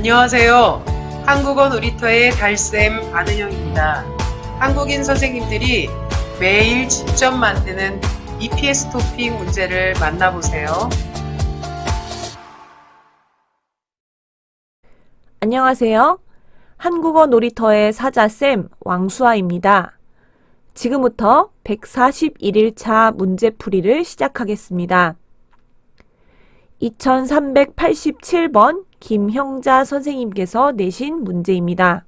안녕하세요. 한국어 놀이터의 달쌤 안은영입니다. 한국인 선생님들이 매일 직접 만드는 EPS 토픽 문제를 만나보세요. 안녕하세요. 한국어 놀이터의 사자쌤 왕수아입니다. 지금부터 141일차 문제풀이를 시작하겠습니다. 2387번 김형자 선생님께서 내신 문제입니다.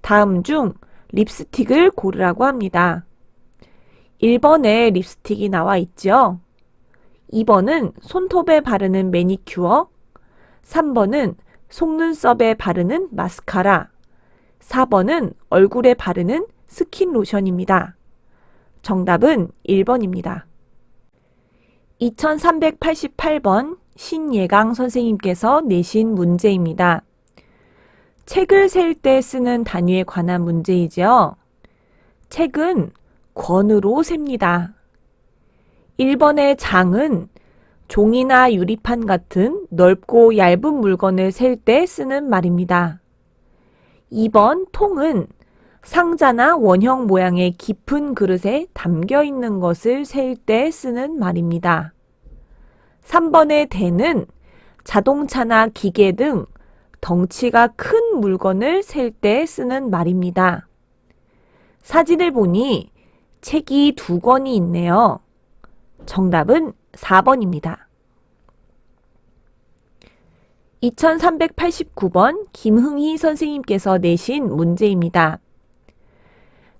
다음 중 립스틱을 고르라고 합니다. 1번에 립스틱이 나와 있죠. 2번은 손톱에 바르는 매니큐어, 3번은 속눈썹에 바르는 마스카라, 4번은 얼굴에 바르는 스킨 로션입니다. 정답은 1번입니다. 2388번 신예강 선생님께서 내신 문제입니다. 책을 셀 때 쓰는 단위에 관한 문제이죠. 책은 권으로 셉니다. 1번의 장은 종이나 유리판 같은 넓고 얇은 물건을 셀 때 쓰는 말입니다. 2번 통은 상자나 원형 모양의 깊은 그릇에 담겨 있는 것을 셀 때 쓰는 말입니다. 3번의 대는 자동차나 기계 등 덩치가 큰 물건을 셀 때 쓰는 말입니다. 사진을 보니 책이 두 권이 있네요. 정답은 4번입니다. 2389번 김흥희 선생님께서 내신 문제입니다.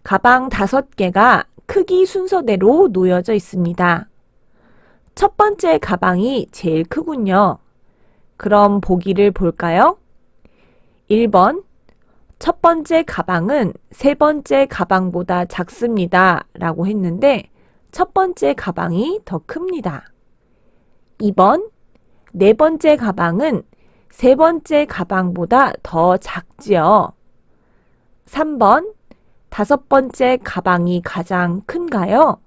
가방 5개가 크기 순서대로 놓여져 있습니다. 첫 번째 가방이 제일 크군요. 그럼 보기를 볼까요? 1번. 첫 번째 가방은 세 번째 가방보다 작습니다. 라고 했는데 첫 번째 가방이 더 큽니다. 2번. 네 번째 가방은 세 번째 가방보다 더 작지요. 3번. 다섯 번째 가방이 가장 큰가요?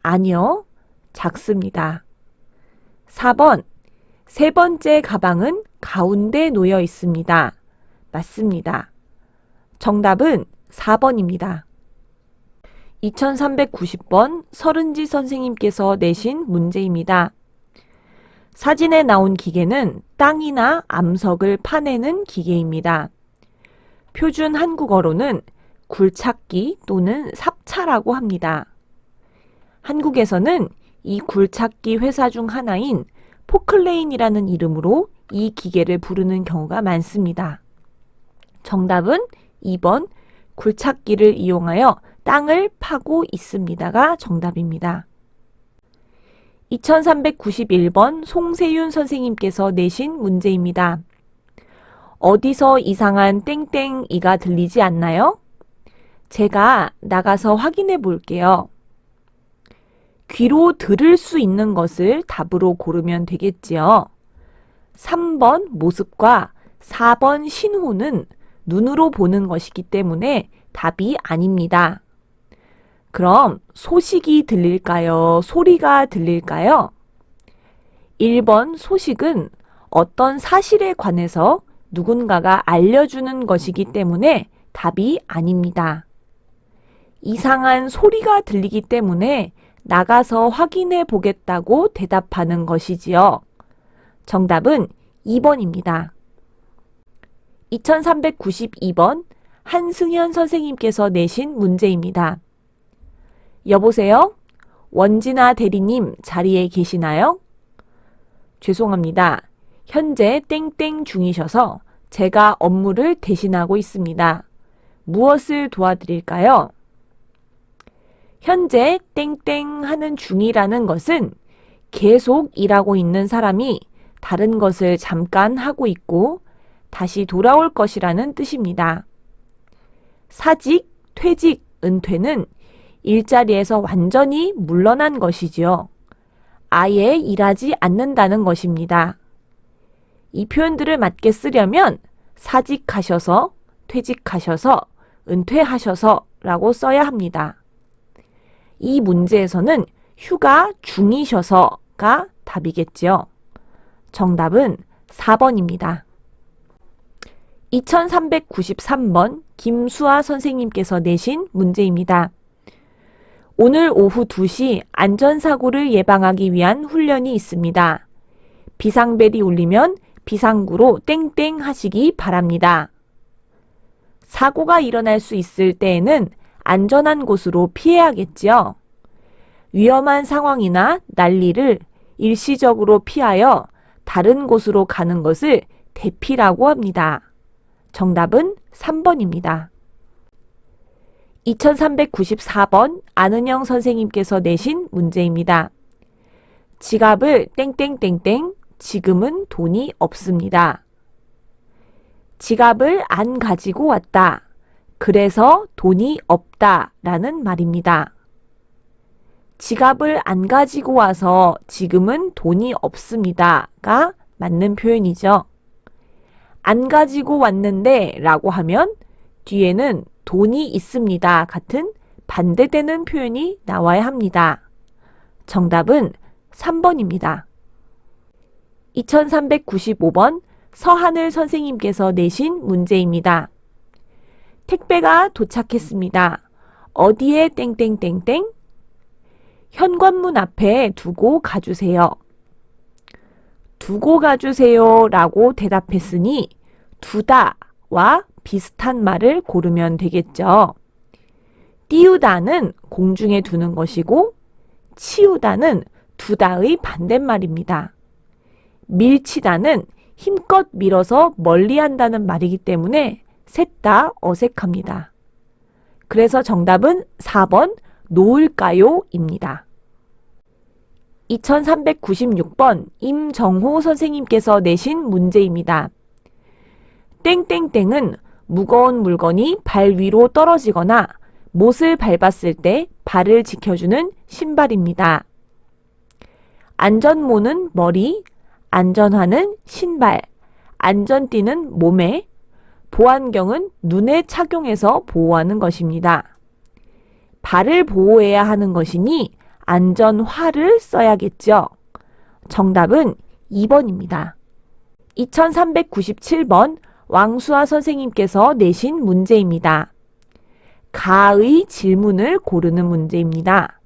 아니요. 작습니다. 4번. 세 번째 가방은 가운데 놓여 있습니다. 맞습니다. 정답은 4번입니다. 2390번 서른지 선생님께서 내신 문제입니다. 사진에 나온 기계는 땅이나 암석을 파내는 기계입니다. 표준 한국어로는 굴착기 또는 삽차라고 합니다. 한국에서는 이 굴착기 회사 중 하나인 포클레인이라는 이름으로 이 기계를 부르는 경우가 많습니다. 정답은 2번 굴착기를 이용하여 땅을 파고 있습니다가 정답입니다. 2391번 송세윤 선생님께서 내신 문제입니다. 어디서 이상한 땡땡이가 들리지 않나요? 제가 나가서 확인해 볼게요. 귀로 들을 수 있는 것을 답으로 고르면 되겠지요. 3번 모습과 4번 신호는 눈으로 보는 것이기 때문에 답이 아닙니다. 그럼 소식이 들릴까요? 소리가 들릴까요? 1번 소식은 어떤 사실에 관해서 누군가가 알려주는 것이기 때문에 답이 아닙니다. 이상한 소리가 들리기 때문에 나가서 확인해 보겠다고 대답하는 것이지요. 정답은 2번입니다. 2392번 한승현 선생님께서 내신 문제입니다. 여보세요? 원진아 대리님 자리에 계시나요? 죄송합니다. 현재 땡땡 중이셔서 제가 업무를 대신하고 있습니다. 무엇을 도와드릴까요? 현재 땡땡 하는 중이라는 것은 계속 일하고 있는 사람이 다른 것을 잠깐 하고 있고 다시 돌아올 것이라는 뜻입니다. 사직, 퇴직, 은퇴는 일자리에서 완전히 물러난 것이지요. 아예 일하지 않는다는 것입니다. 이 표현들을 맞게 쓰려면 사직하셔서, 퇴직하셔서, 은퇴하셔서 라고 써야 합니다. 이 문제에서는 휴가 중이셔서가 답이겠지요. 정답은 4번입니다. 2393번 김수아 선생님께서 내신 문제입니다. 오늘 오후 2시 안전사고를 예방하기 위한 훈련이 있습니다. 비상벨이 울리면 비상구로 땡땡 하시기 바랍니다. 사고가 일어날 수 있을 때에는 안전한 곳으로 피해야겠지요. 위험한 상황이나 난리를 일시적으로 피하여 다른 곳으로 가는 것을 대피라고 합니다. 정답은 3번입니다. 2394번 안은영 선생님께서 내신 문제입니다. 지갑을 땡땡땡땡 지금은 돈이 없습니다. 지갑을 안 가지고 왔다. 그래서 돈이 없다 라는 말입니다. 지갑을 안 가지고 와서 지금은 돈이 없습니다가 맞는 표현이죠. 안 가지고 왔는데 라고 하면 뒤에는 돈이 있습니다 같은 반대되는 표현이 나와야 합니다. 정답은 3번입니다. 2395번 서하늘 선생님께서 내신 문제입니다. 택배가 도착했습니다. 어디에 땡땡땡땡? 현관문 앞에 두고 가주세요. 두고 가주세요 라고 대답했으니 두다와 비슷한 말을 고르면 되겠죠. 띄우다는 공중에 두는 것이고 치우다는 두다의 반대말입니다. 밀치다는 힘껏 밀어서 멀리 한다는 말이기 때문에 셋 다 어색합니다. 그래서 정답은 4번 놓을까요? 입니다. 2396번 임정호 선생님께서 내신 문제입니다. 땡땡땡은 무거운 물건이 발 위로 떨어지거나 못을 밟았을 때 발을 지켜주는 신발입니다. 안전모는 머리, 안전화는 신발, 안전띠는 몸에, 보안경은 눈에 착용해서 보호하는 것입니다. 발을 보호해야 하는 것이니 안전화를 써야겠죠. 정답은 2번입니다. 2397번 왕수아 선생님께서 내신 문제입니다. 가의 질문을 고르는 문제입니다.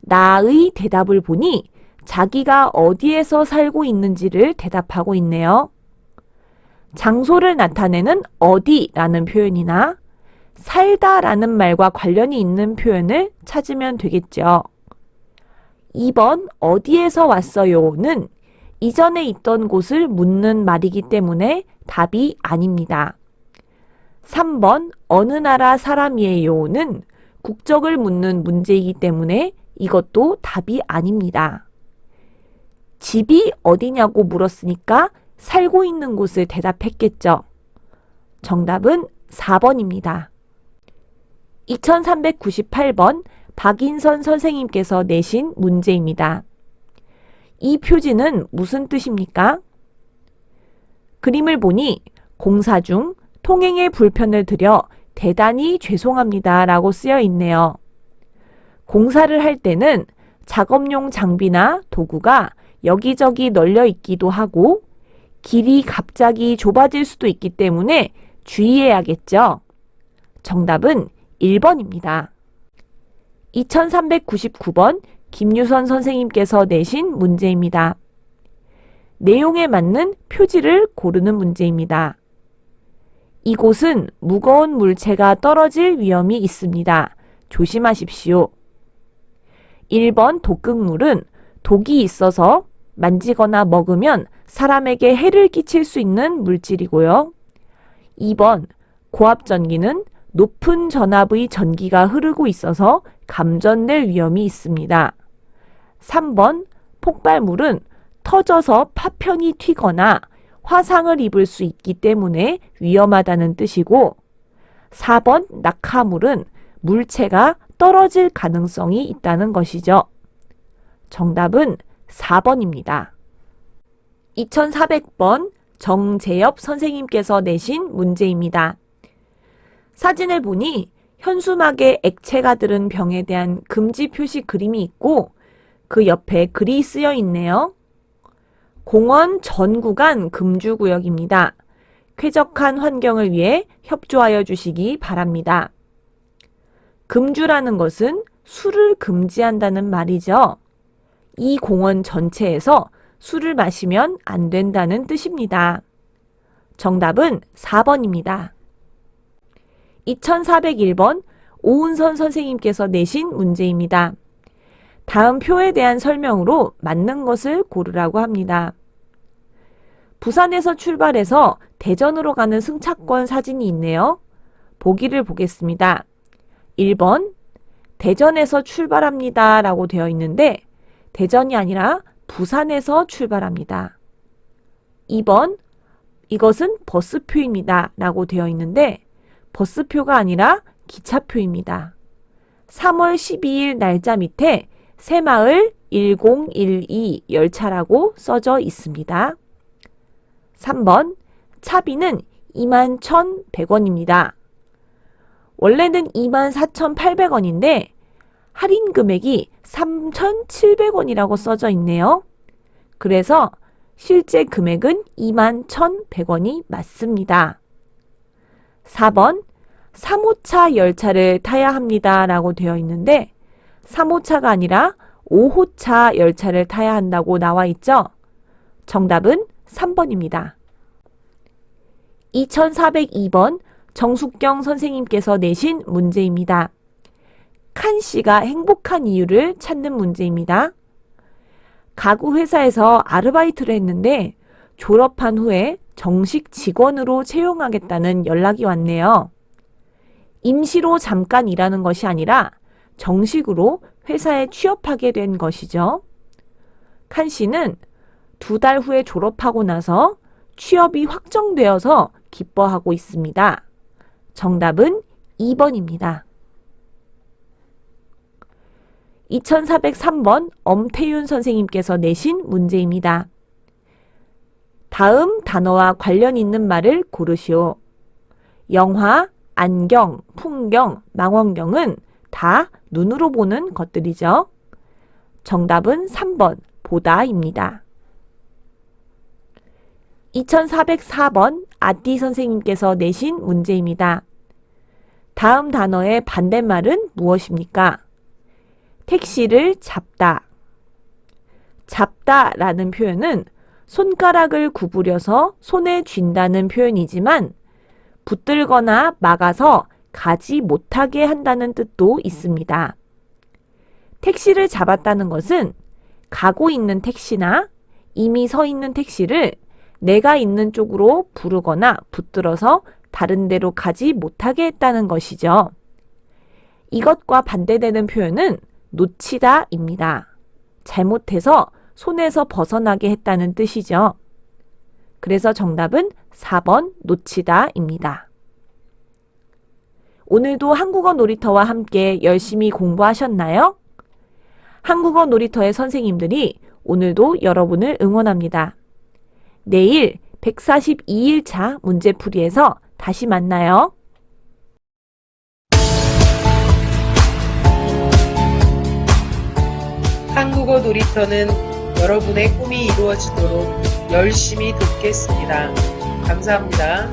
나의 대답을 보니 자기가 어디에서 살고 있는지를 대답하고 있네요. 장소를 나타내는 어디라는 표현이나 살다라는 말과 관련이 있는 표현을 찾으면 되겠죠. 2번 어디에서 왔어요는 이전에 있던 곳을 묻는 말이기 때문에 답이 아닙니다. 3번 어느 나라 사람이에요는 국적을 묻는 문제이기 때문에 이것도 답이 아닙니다. 집이 어디냐고 물었으니까 살고 있는 곳을 대답했겠죠. 정답은 4번입니다. 2398번 박인선 선생님께서 내신 문제입니다. 이 표지는 무슨 뜻입니까? 그림을 보니 공사 중 통행에 불편을 드려 대단히 죄송합니다 라고 쓰여 있네요. 공사를 할 때는 작업용 장비나 도구가 여기저기 널려 있기도 하고 길이 갑자기 좁아질 수도 있기 때문에 주의해야겠죠. 정답은 1번입니다. 2399번 김유선 선생님께서 내신 문제입니다. 내용에 맞는 표지를 고르는 문제입니다. 이곳은 무거운 물체가 떨어질 위험이 있습니다. 조심하십시오. 1번 독극물은 독이 있어서 만지거나 먹으면 사람에게 해를 끼칠 수 있는 물질이고요. 2번 고압 전기는 높은 전압의 전기가 흐르고 있어서 감전될 위험이 있습니다. 3번 폭발물은 터져서 파편이 튀거나 화상을 입을 수 있기 때문에 위험하다는 뜻이고 4번 낙하물은 물체가 떨어질 가능성이 있다는 것이죠. 정답은 4번입니다. 2400번 정재엽 선생님께서 내신 문제입니다. 사진을 보니 현수막에 액체가 들은 병에 대한 금지 표시 그림이 있고 그 옆에 글이 쓰여 있네요. 공원 전 구간 금주구역입니다. 쾌적한 환경을 위해 협조하여 주시기 바랍니다. 금주라는 것은 술을 금지한다는 말이죠. 이 공원 전체에서 술을 마시면 안 된다는 뜻입니다. 정답은 4번입니다. 2401번 오은선 선생님께서 내신 문제입니다. 다음 표에 대한 설명으로 맞는 것을 고르라고 합니다. 부산에서 출발해서 대전으로 가는 승차권 사진이 있네요. 보기를 보겠습니다. 1번 대전에서 출발합니다 라고 되어 있는데 대전이 아니라 부산에서 출발합니다. 2번 이것은 버스표입니다 라고 되어 있는데 버스표가 아니라 기차표입니다. 3월 12일 날짜 밑에 새마을 1012 열차라고 써져 있습니다. 3번 차비는 21,100원입니다. 원래는 24,800원인데 할인 금액이 3,700원이라고 써져 있네요. 그래서 실제 금액은 21,100원이 맞습니다. 4번 3호차 열차를 타야 합니다. 라고 되어 있는데 3호차가 아니라 5호차 열차를 타야 한다고 나와 있죠? 정답은 3번입니다. 2402번 정숙경 선생님께서 내신 문제입니다. 칸 씨가 행복한 이유를 찾는 문제입니다. 가구 회사에서 아르바이트를 했는데 졸업한 후에 정식 직원으로 채용하겠다는 연락이 왔네요. 임시로 잠깐 일하는 것이 아니라 정식으로 회사에 취업하게 된 것이죠. 칸 씨는 두 달 후에 졸업하고 나서 취업이 확정되어서 기뻐하고 있습니다. 정답은 2번입니다. 2403번 엄태윤 선생님께서 내신 문제입니다. 다음 단어와 관련 있는 말을 고르시오. 영화, 안경, 풍경, 망원경은 다 눈으로 보는 것들이죠. 정답은 3번 보다입니다. 2404번 아띠 선생님께서 내신 문제입니다. 다음 단어의 반대말은 무엇입니까? 택시를 잡다. 잡다 라는 표현은 손가락을 구부려서 손에 쥔다는 표현이지만 붙들거나 막아서 가지 못하게 한다는 뜻도 있습니다. 택시를 잡았다는 것은 가고 있는 택시나 이미 서 있는 택시를 내가 있는 쪽으로 부르거나 붙들어서 다른 데로 가지 못하게 했다는 것이죠. 이것과 반대되는 표현은 놓치다입니다. 잘못해서 손에서 벗어나게 했다는 뜻이죠. 그래서 정답은 4번 놓치다입니다. 오늘도 한국어 놀이터와 함께 열심히 공부하셨나요? 한국어 놀이터의 선생님들이 오늘도 여러분을 응원합니다. 내일 142일차 문제풀이에서 다시 만나요. 한국어 놀이터는 여러분의 꿈이 이루어지도록 열심히 돕겠습니다. 감사합니다.